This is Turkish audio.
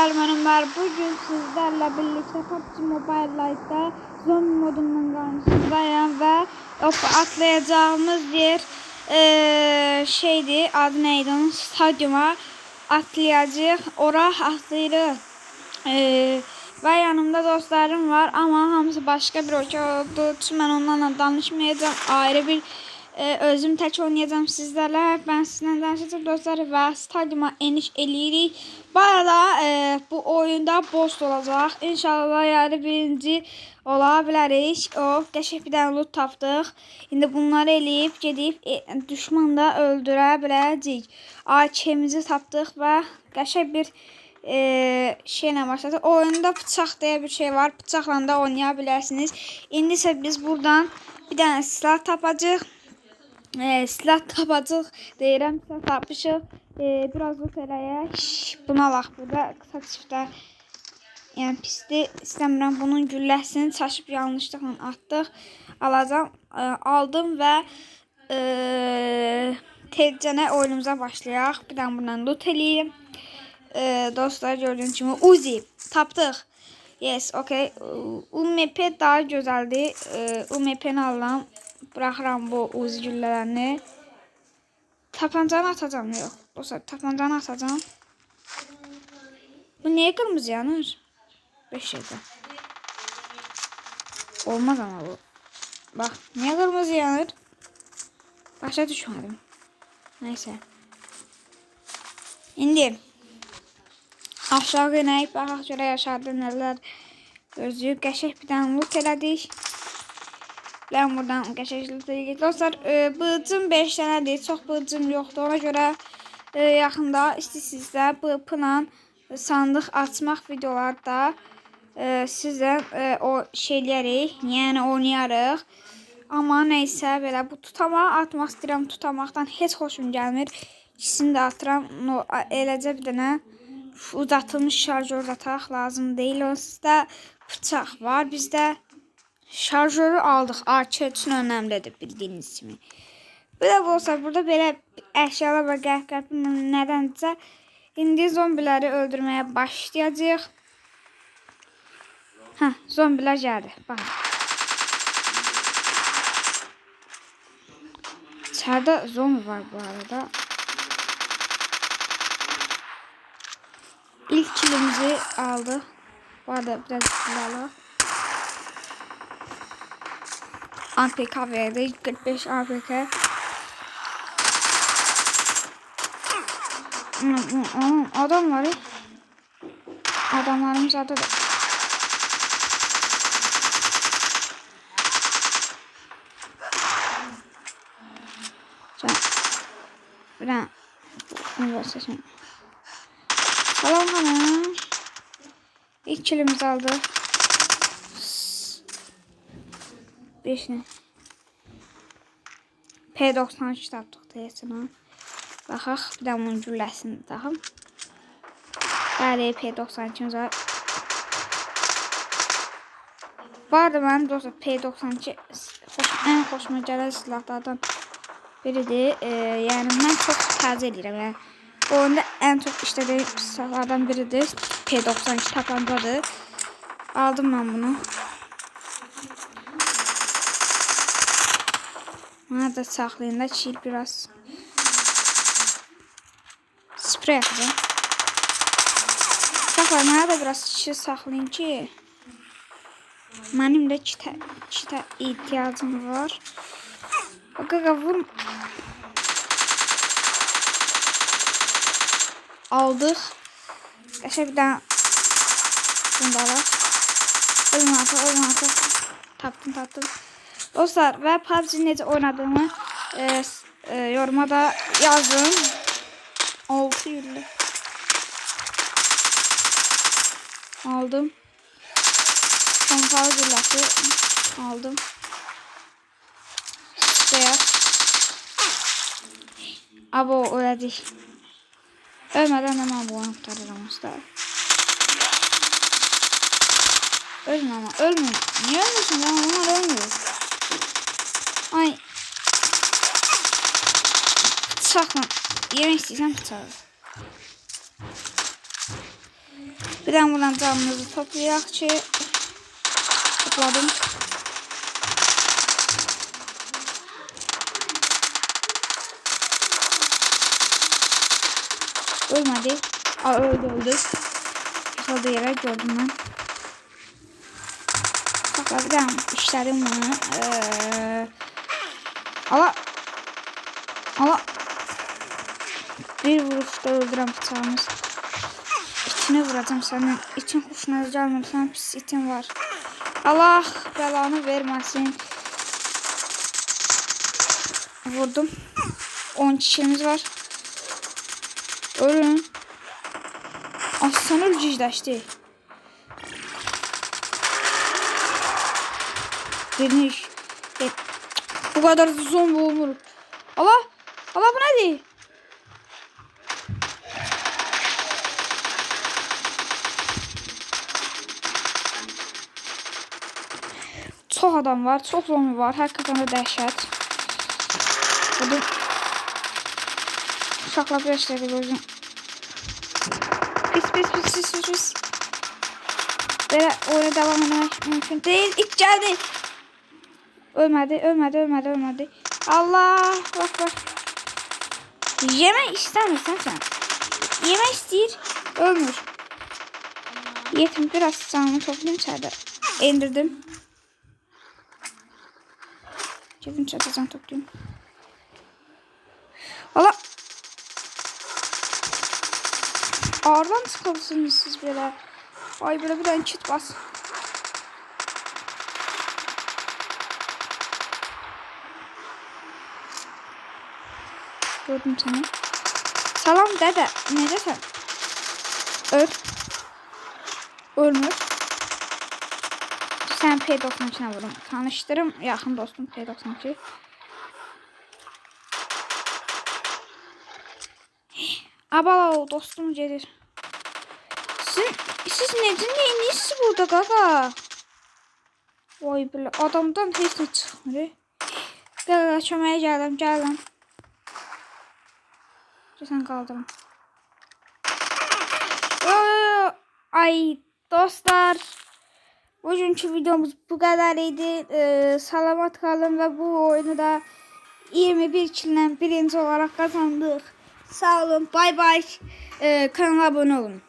Merhabalar bugün sizlerle birlikte PUBG Mobile Lite'da zombi modundan karşınızdayım ve o atlayacağımız yer eee, şeydi adı neydi stadyuma atlayacağız. Ora atlayırıq Eee, ve yanımda dostlarım var ama hamısı başka bir ölkə olduğu üçün mən onlarla danışmayacağım. Ayrı bir e, özüm tək oynayacağım sizlərlə. Ben sizinlə danışacağım dostlar və stadyuma eniş eləyirik. Bu arada e, bu oyunda boss olacaq. İnşallah yəni birinci ola bilərik. O qəşəng bir dənə loot tapdıq. İndi bunları eləyib gedib e, düşmanı da öldürə biləcəyik. AK-mizi tapdıq və qəşəng bir e, şeylə başladı. Oyunda bıçaq deyə bir şey var. Bıçaqla da oynaya bilərsiniz. İndi isə biz buradan bir dənə silah tapacağıq. E, silah tapacağıq deyirəm. Silah tapmışıq. E, biraz eləyək. Şş, Buna alaq burada qısa çiftə. Yəni pisdir. İstəmirəm bunun gülləsini çaşıb yanlışlıqla atdıq. Alacağam. E, aldım və e, tezcənə oyunumuza başlayaq. Bir dənə bundan loot eləyim. E, dostlar gördüyünüz kimi Uzi tapdıq. Yes, okay. UMP daha gözəldir. E, UMP-ni. Bıraxıram bu Uzi güllələrini. Tapancanı atacağım. Yox. Dostlar tapancanı atacağım. Bu niyə qırmızı yanır? 5 şeydə. Olmaz ama bu. Bak niye kırmızı yanır? Başa düşmedim. Neyse. İndi. Aşağı inəyik. Baxaq görə aşağıda nələr gözləyib. Qəşək bir dənə loot elədik. Ben buradan ilgili. Dostlar, e, bığcım 5 dənədir. Çox bığcım yoxdur. Ona görə e, yaxında istəyirsinizsə bığla sandıq açmaq videolarda e, sizə e, o şeyləri, yəni oynayarıq. Amma nəysə belə bu tutamağı atmaq istəyirəm. Tutamaqdan heç xoşum gəlmir. İkisini də atıram. No, eləcə bir dənə uzatılmış şarjör ataq lazım deyil. Onsuzda bıçaq var. Bizdə şarjörü aldıq. AK üçün önəmlidir bildiyiniz kimi. Bir də olsa burada belə əşyalar və qəhqəhə nədənsə indi zombiləri öldürməyə başlayacağıq. Hə, zombilər gəldi. Baxın. İçeride zombi var bu arada. İlk kilimizi aldı. Bu arada biraz silahlı. APKV'de 45 APK. Adamları adamlarımız adı da Bırak. Bırak sesim. Salam hanım. İlk kilimizi aldık. 5'ini. P93 tapdıq deyəsən. Baxaq, bir də bunun gülləsini taxım. Bəli, P92-miz var. Vardı mənim dostum P92 xoş, ən xoşuma gələn silahlardan biridir. E, yəni mən çox təzə eləyirəm. Yəni oyunda ən çox işlədiyim silahlardan biridir. P92 tapancadır. Aldım mən bunu. Bana da saklayın da çiğ biraz. Sprey yapacağım. Saklayın bana da biraz çiğ saklayın ki. Benim de çite, çite ihtiyacım var. Bak aga vur. Aldık. Da alalım. Ölüm atı, ölüm atı. Taptım, taptım. Dostlar ve PUBG necə oynadığımı e, e, yoruma da yazın. 6 yıllı. Aldım. Pompalı gülləsi aldım. Beyaz. Abo ölədik. Ölmədən hemen bu oyunu qurtarıram usta. Ölmə ama ölmür. Niye ölmüyorsun ya? Bunlar ölmüyor. Ay. Bıçakla. Yemek istəyirsən bıçağı. Birdən buradan canımızı toplayaq ki. Topladım. Ölmedi. Aa, öldü öldü. Kaldığı yere gördüm ben. Saklayacağım işlerim bunu. Ee, ama ama bir vuruşta öldürəm bıçağımız. İçine vuracağım senin. İçin hoşuna gelmem. Sen pis itin var. Allah belanı vermesin. Vurdum. 10 kişimiz var. Ölün. Aslan ölücüzləşdi. Deniş. E, bu kadar zombi olmur. Allah. Allah bu nedir? Çox adam var, çox zombi var. Hər kafanda dəhşət. Budur. Uşaqlar bir işləri gözüm. Pis, pis, pis, pis, pis, pis. Belə oyuna devam etmək mümkün deyil. İt gəldi. Ölmədi, ölmədi, ölmədi, ölmədi. Allah, bak bak. Yemək istəmirsən sən. Yemək istəyir, ölmür. Yetim biraz canımı toplayayım içeride. İndirdim. Gidin çatacağım toplayayım. Valla. Ağırdan çıkarsınız siz böyle. Ay böyle bir tane kit bas. Gördüm seni. Salam dede. Neredesin? Öl. Ölmür. Sen P92'ne vurun. Tanıştırım. Yakın dostum P92. Abala dostum gelir. Siz, siz necə neyiniz burada qaqa? Vay belə adamdan heç nə çıxmır. Qaqa köməyə gəldim, gəldim. Sən qaldırım. Ay dostlar. Bugünkü videomuz bu kadar idi. Ee, salamat kalın ve bu oyunu da 21 kilden birinci olarak kazandık. Sağ olun. Bay bay. Ee, kanala abone olun.